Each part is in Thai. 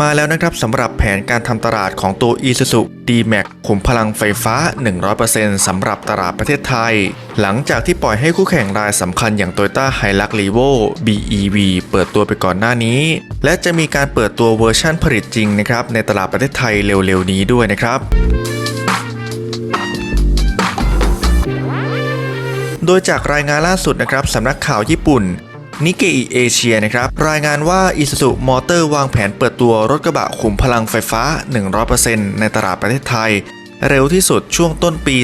มาแล้วนะครับสำหรับแผนการทำตลาดของตัว Isuzu D-Max ขุมพลังไฟฟ้า 100%สำหรับตลาดประเทศไทย หลังจากที่ปล่อยให้คู่แข่งรายสำคัญอย่าง Toyota Hilux Revo BEV เปิดตัวไปก่อนหน้านี้ และจะมีการเปิดตัวเวอร์ชั่นผลิตจริงนะครับในตลาดประเทศไทยเร็วๆนี้ด้วยนะครับโดยจากรายงานล่าสุดนะครับสำนักข่าวญี่ปุ่น นิเกอิเอเชียนะครับรายงานว่า Isuzu Motor วางแผนเปิดตัวรถกระบะขุมพลังไฟฟ้า 100%ในตลาดประเทศไทย เร็วที่สุดช่วงต้นปี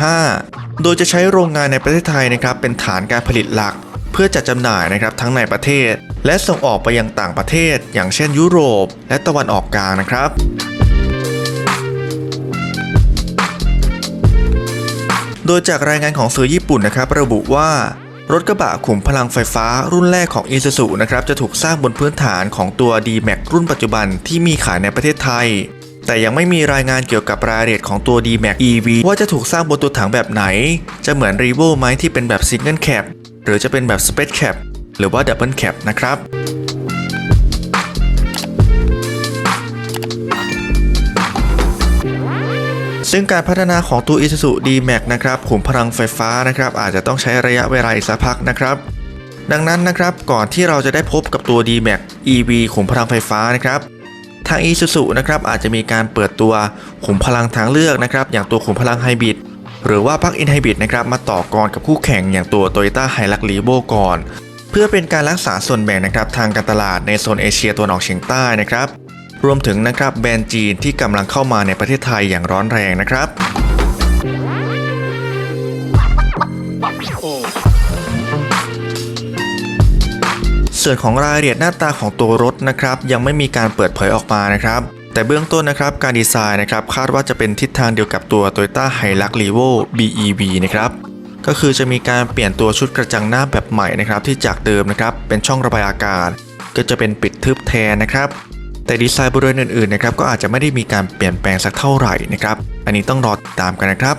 2025 โดยจะใช้โรงงานในประเทศไทยนะครับเป็นฐานการผลิตหลัก เพื่อจัดจำหน่ายนะครับทั้งในประเทศ และส่งออกไปยังต่างประเทศ อย่างเช่นยุโรป และตะวันออกกลางนะครับโดยจากรายงานของสื่อญี่ปุ่นนะครับระบุว่า รถกระบะขุมพลังไฟฟ้ารุ่นแรกของ Isuzu นะครับจะถูกสร้างบนพื้นฐานของตัว D-Max รุ่นปัจจุบันที่มีขายในประเทศไทย แต่ยังไม่มีรายงานเกี่ยวกับรายละเอียดของตัว D-Max EV ว่าจะถูกสร้างบนตัวถังแบบไหน จะเหมือน Revo ไหมที่เป็นแบบ Single Cab หรือจะเป็นแบบ Space Cab หรือว่า Double Cab นะครับ ซึ่งการพัฒนาของตัว Isuzu D-Max นะครับขุมพลังไฟฟ้านะครับอาจจะต้องใช้ระยะเวลาอีกสักพักนะครับดังนั้นนะครับก่อนที่เราจะได้พบกับตัว D-Max EV ขุมพลังไฟฟ้านะครับทาง Isuzu นะครับอาจจะมีการเปิดตัวขุมพลังทางเลือกนะครับอย่างตัวขุมพลังไฮบริดหรือว่าปลั๊กอินไฮบริดนะครับมาต่อกรกับคู่แข่งอย่างตัว Toyota Hilux Revo ก่อน เพื่อเป็นการรักษาส่วนแบ่งนะครับทางการตลาดในโซนเอเชียตะวันออกเฉียงใต้นะครับ รวมถึงนะครับแบรนด์จีนที่กำลังเข้ามาในประเทศไทยอย่างร้อนแรงนะครับส่วนของรายละเอียดหน้าตาของตัวรถนะครับยังไม่มีการเปิดเผยออกมานะครับ แต่เบื้องต้นนะครับการดีไซน์นะครับคาดว่าจะเป็นทิศทางเดียวกับตัว Toyota Hilux Revo BEV นะครับก็คือจะมีการเปลี่ยนตัวชุดกระจังหน้าแบบใหม่นะครับที่จากเดิมนะครับเป็นช่องระบายอากาศ ก็จะเป็นปิดทึบแทนนะครับ แต่ดีไซน์บริเวณอื่นๆนะครับก็อาจจะไม่ได้มีการเปลี่ยนแปลงสักเท่าไหร่นะครับอันนี้ต้องรอติดตามกันนะครับ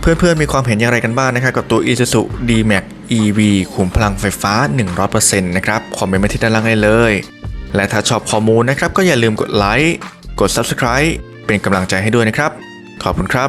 เพื่อนๆ มีความเห็นอย่างไรกันบ้างนะครับกับตัว Isuzu D-Max EV ขุมพลังไฟฟ้า 100%นะครับ คอมเมนต์มาที่ด้านล่างได้เลย และถ้าชอบข้อมูลนะครับ ก็อย่าลืมกดไลค์ กด Subscribe เป็นกำลังใจให้ด้วยนะครับ ขอบคุณครับ